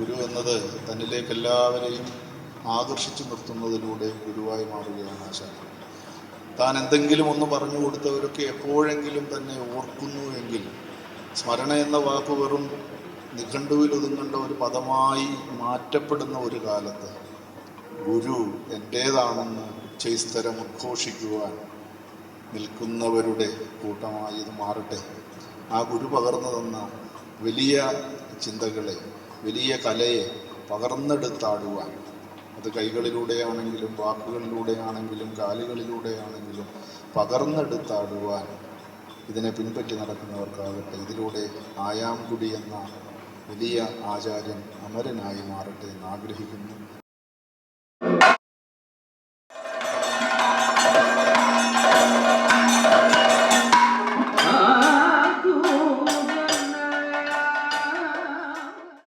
ഗുരു എന്നത് തന്നിലേക്ക് എല്ലാവരെയും ആകർഷിച്ചു നിർത്തുന്നതിലൂടെ ഗുരുവായി മാറുകയാണ് ആശാൻ. താൻ എന്തെങ്കിലും ഒന്ന് പറഞ്ഞു കൊടുത്തവരൊക്കെ എപ്പോഴെങ്കിലും തന്നെ ഓർക്കുന്നു എങ്കിൽ സ്മരണ എന്ന വാക്ക് വെറും നിഘണ്ടുവിൽ ഒതുങ്ങേണ്ട ഒരു പദമായി മാറ്റപ്പെടുന്ന ഒരു കാലത്ത് ഗുരു എന്റേതാണെന്ന് ഉച്ചൈസ്തരം ഉദ്ഘോഷിക്കുവാൻ നിൽക്കുന്നവരുടെ കൂട്ടമായി ഇത് മാറട്ടെ. ആ ഗുരു പകർന്നു തന്ന വലിയ ചിന്തകളെ വലിയ കലയെ പകർന്നെടുത്താടുവാൻ. അത് കൈകളിലൂടെയാണെങ്കിലും വാക്കുകളിലൂടെയാണെങ്കിലും കാലുകളിലൂടെയാണെങ്കിലും പകർന്നെടുത്താടുവാൻ ഇതിനെ പിൻപറ്റി നടക്കുന്നവർക്കാകട്ടെ. ഇതിലൂടെ ആയാംകുടി എന്ന വലിയ ആചാര്യൻ അമരനായി മാറട്ടെ എന്ന് ആഗ്രഹിക്കുന്നു